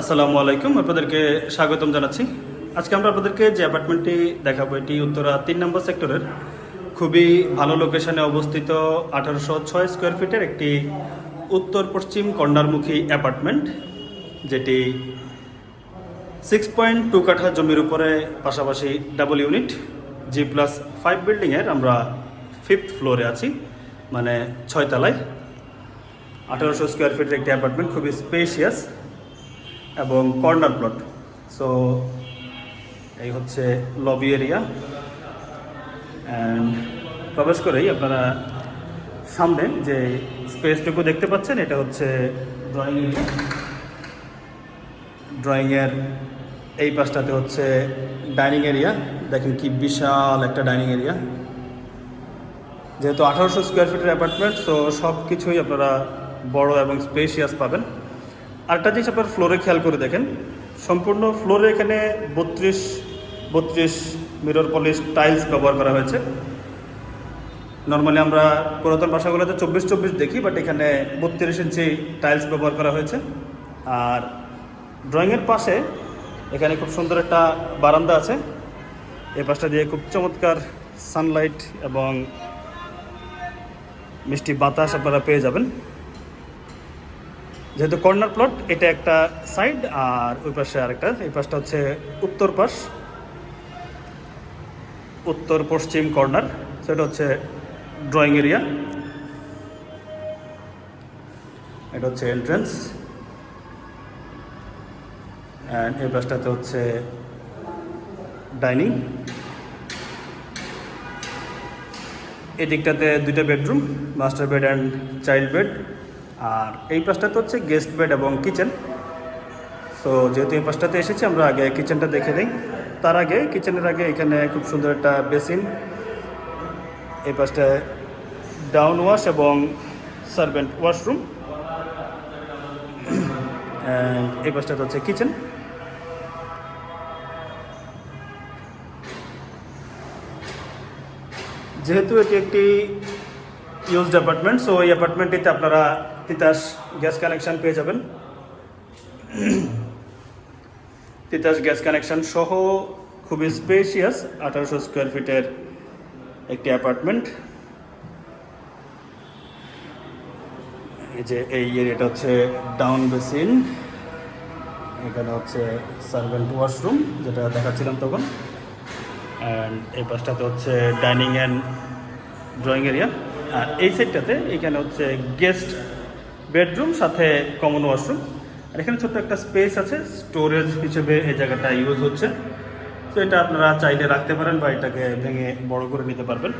আসসালামু আলাইকুম, আপনাদেরকে স্বাগতম জানাচ্ছি। আজকে আমরা আপনাদেরকে যে অ্যাপার্টমেন্টটি দেখাবো, এটি উত্তরা তিন নম্বর সেক্টরের। খুবই ভালো লোকেশনে অবস্থিত আঠারোশো ছয় স্কোয়ার ফিটের একটি উত্তর পশ্চিম কর্নারমুখী অ্যাপার্টমেন্ট, যেটি সিক্স পয়েন্ট টু কাঠা জমির উপরে পাশাপাশি double unit G plus five বিল্ডিংয়ের আমরা ফিফথ ফ্লোরে আছি মানে ছয়তলায়। আঠারোশো স্কোয়ার ফিটের একটি অ্যাপার্টমেন্ট, খুবই স্পেশিয়াস এবং কর্নার প্লট। সো এই হচ্ছে লবি এরিয়া অ্যান্ড প্রবেশ করেই আপনারা সামনে যে স্পেসটুকু দেখতে পাচ্ছেন, এটা হচ্ছে ড্রয়িং ড্রয়িংয়ের এই পাশটাতে হচ্ছে ডাইনিং এরিয়া দেখেন কি বিশাল একটা ডাইনিং এরিয়া যেহেতু আঠারোশো স্কোয়ার ফিটের অ্যাপার্টমেন্ট সো সব কিছুই আপনারা বড় এবং স্পেশিয়াস পাবেন। আরেকটা জিনিস আপনার ফ্লোরে খেয়াল করে দেখেন। সম্পূর্ণ ফ্লোরে এখানে বত্রিশ বত্রিশ মিরর পলিশ টাইলস ব্যবহার করা হয়েছে। নর্মালি আমরা পুরাতন বাসাগুলোতে চব্বিশ চব্বিশ দেখি বাট এখানে বত্রিশ ইঞ্চি টাইলস ব্যবহার করা হয়েছে। আর ড্রয়িংয়ের পাশে এখানে খুব সুন্দর একটা বারান্দা আছে। এ পাশটা দিয়ে খুব চমৎকার সানলাইট এবং মিষ্টি বাতাস আপনারা পেয়ে যাবেন। যেহেতু কর্নার প্লট, এটা একটা সাইড, আর ওই পাশে আরেকটা। এই পাশটা হচ্ছে উত্তর পাশ। উত্তর পশ্চিম কর্নার। সেটা হচ্ছে ড্রয়িং এরিয়া এটা হচ্ছে এন্ট্রেন্স অ্যান্ড এই পাশটাতে হচ্ছে ডাইনিং এই দিকটাতে দুইটা bedroom master bed and child bed আর এই পাশটাতে হচ্ছে গেস্ট বেড এবং কিচেন তো যেহেতু এই পাশটাতে এসেছি, আমরা আগে কিচেনটা দেখে নিই। তার আগে কিচেনের আগে এখানে খুব সুন্দর একটা বেসিন এই পাশটায় ডাউন ওয়াশ এবং সার্ভেন্ট ওয়াশরুম এই পাশটাতে হচ্ছে কিচেন যেহেতু এটি একটি ইউজড অ্যাপার্টমেন্ট সো এই অ্যাপার্টমেন্টটিতে আপনারা তিতাস গ্যাস কানেকশন পেয়ে যাবেন। তিতাস গ্যাস কানেকশন সহ খুবই স্পেশিয়াস আঠারোশো স্কোয়ার ফিটের একটি অ্যাপার্টমেন্ট এই যে এই এরিয়াটা হচ্ছে ডাউন বেসিন এখানে হচ্ছে সার্ভেন্ট ওয়াশরুম যেটা দেখাচ্ছিলাম তখন। অ্যান্ড এই পাশটাতে হচ্ছে ডাইনিং অ্যান্ড ড্রয়িং এরিয়া আর এই সাইডটাতে এখানে হচ্ছে গেস্ট বেডরুম, সাথে কমন ওয়াশরুম আর এখানে ছোট্ট একটা স্পেস আছে স্টোরেজ হিসেবে এই জায়গাটা ইউজ হচ্ছে। তো এটা আপনারা চাইলে রাখতে পারেন বা এটাকে ভেঙে বড় করে নিতে পারবেন।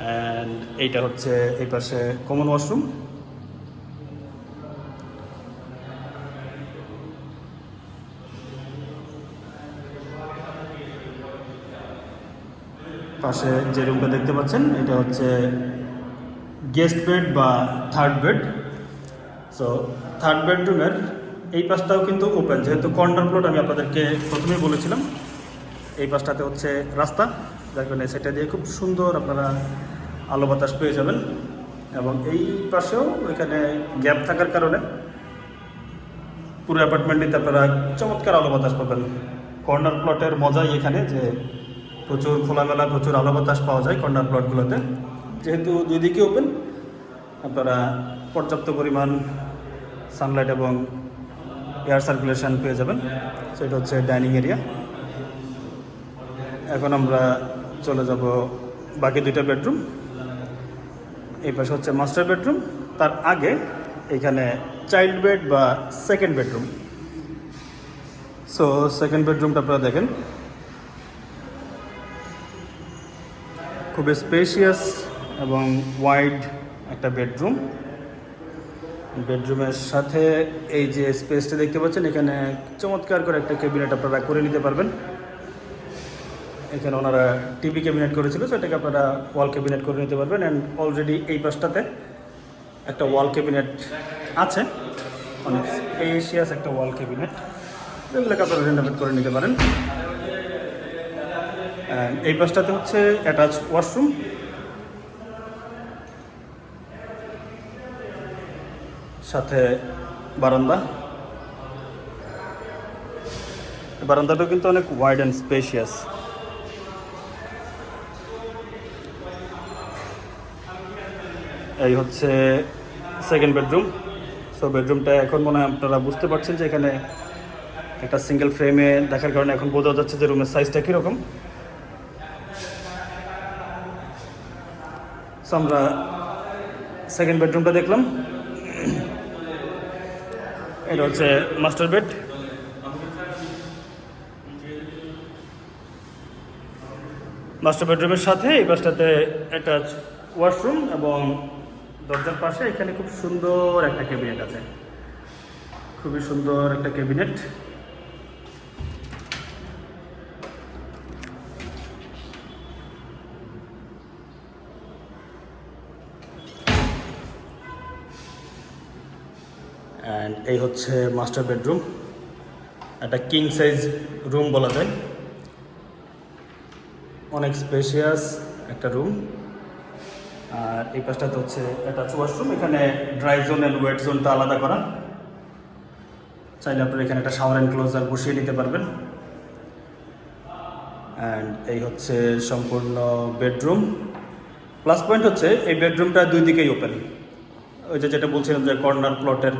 অ্যান্ড এইটা হচ্ছে এই পাশে কমন ওয়াশরুম পাশে যে রুমটা দেখতে পাচ্ছেন, এটা হচ্ছে গেস্ট বেড বা থার্ড বেড। সো থার্ড বেডরুমের এই পাশটাও কিন্তু ওপেন। যেহেতু কর্নার প্লট আমি আপনাদেরকে প্রথমেই বলেছিলাম, এই পাশটাতে হচ্ছে রাস্তা। যার কারণে সেটা দিয়ে খুব সুন্দর আপনারা আলো বাতাস পেয়ে যাবেন। এবং এই পাশেও এখানে গ্যাপ থাকার কারণে পুরো অ্যাপার্টমেন্টটিতে আপনারা চমৎকার আলো বাতাস পাবেন। কর্নার প্লটের মজাই এখানে যে প্রচুর খোলামেলা প্রচুর আলো বাতাস পাওয়া যায় কর্নার প্লটগুলোতে। যেহেতু দুই দিকে ওপেন আপনারা পর্যাপ্ত পরিমাণ সানলাইট এবং এয়ার সার্কুলেশন পেয়ে যাবেন। সেটা হচ্ছে ডাইনিং এরিয়া এখন আমরা চলে যাব বাকি দুইটা বেডরুম এই পাশে হচ্ছে মাস্টার বেডরুম তার আগে এখানে চাইল্ড বেড বা সেকেন্ড বেডরুম সো সেকেন্ড বেডরুমটা আপনারা দেখেন। খুবই স্পেশিয়াস এবং ওয়াইড একটা বেডরুম। বেডরুমের সাথে এই যে স্পেসটা দেখতে পাচ্ছেন, এখানে চমৎকার করে একটা ক্যাবিনেট আপনারা করে নিতে পারবেন। এখানে ওনারা টিভি ক্যাবিনেট করেছিল, সেটাকে আপনারা ওয়াল ক্যাবিনেট করে নিতে পারবেন। অ্যান্ড অলরেডি এই পাশটাতে একটা ওয়াল ক্যাবিনেট আছে। অনেক স্পেশিয়াস একটা ওয়াল ক্যাবিনেট এগুলোকে আপনারা রেনোভেট করে নিতে পারেন। এই পাশটাতে হচ্ছে অ্যাটাচ ওয়াশরুম সাথে বারান্দা। বারান্দাটা কিন্তু অনেক ওয়াইড অ্যান্ড স্পেশিয়াস এই হচ্ছে সেকেন্ড বেডরুম সো বেডরুমটা এখন মনে হয় আপনারা বুঝতে পারছেন যে এখানে একটা সিঙ্গেল ফ্রেমে দেখার কারণে এখন বোঝা যাচ্ছে যে রুমের সাইজটা কীরকম। সো আমরা সেকেন্ড বেডরুমটা দেখলাম। এটা হচ্ছে মাস্টার বেড। মাস্টার বেডরুমের সাথে এই পাশটাতে একটা ওয়াশরুম এবং দরজার পাশে এখানে খুব সুন্দর একটা ক্যাবিনেট আছে। খুবই সুন্দর একটা ক্যাবিনেট অ্যান্ড এই হচ্ছে মাস্টার বেডরুম একটা কিং সাইজ রুম বলা যায়। অনেক স্পেশিয়াস একটা রুম আর এই পাশটাতে হচ্ছে অ্যাটাচ ওয়াশরুম এখানে ড্রাই জোন অ্যান্ড ওয়েট জোনটা আলাদা করা। চাইলে আপনারা এখানে একটা শাওয়ার অ্যান্ড ক্লোজার বসিয়ে নিতে পারবেন। অ্যান্ড এই হচ্ছে সম্পূর্ণ বেডরুম প্লাস পয়েন্ট হচ্ছে, এই বেডরুমটা দুই দিকেই ওপেন ওই যে যেটা বলছিলাম যে কর্নার প্লটের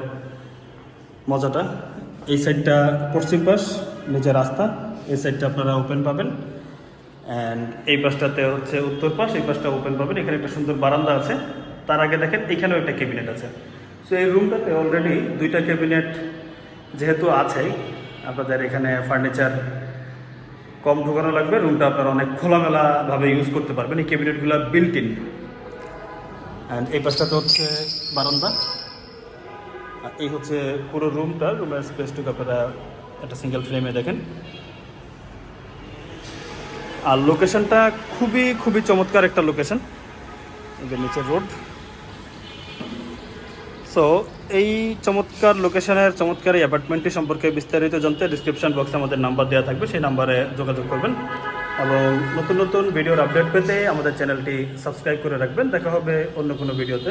মজাটা। এই সাইডটা পশ্চিম পাশ, নিচে রাস্তা। এই সাইডটা আপনারা ওপেন পাবেন। অ্যান্ড এই পাশটাতে হচ্ছে উত্তর পাশ, এই পাশটা ওপেন পাবেন। এখানে একটা সুন্দর বারান্দা আছে। তার আগে দেখেন, এখানেও একটা ক্যাবিনেট আছে। সো এই রুমটাতে অলরেডি দুইটা ক্যাবিনেট যেহেতু আছেই, আপনাদের এখানে ফার্নিচার কম ঢোকানো লাগবে। রুমটা আপনারা অনেক খোলামেলাভাবে ইউজ করতে পারবেন। এই ক্যাবিনেটগুলো বিল্ট ইন অ্যান্ড এই পাশটাতে হচ্ছে বারান্দা। এই হচ্ছে পুরো রুমটা রুমের স্পেসটুকু আপনারা একটা সিঙ্গেল ফ্রেমে দেখেন। আর লোকেশনটা খুবই খুবই চমৎকার একটা লোকেশন নিচে রোড সো এই চমৎকার লোকেশনের চমৎকার এই অ্যাপার্টমেন্টটি সম্পর্কে বিস্তারিত জানতে ডিসক্রিপশন বক্সে আমাদের নাম্বার দেওয়া থাকবে, সেই নাম্বারে যোগাযোগ করবেন। এবং নতুন নতুন ভিডিওর আপডেট পেতে আমাদের চ্যানেলটি সাবস্ক্রাইব করে রাখবেন। দেখা হবে অন্য কোনো ভিডিওতে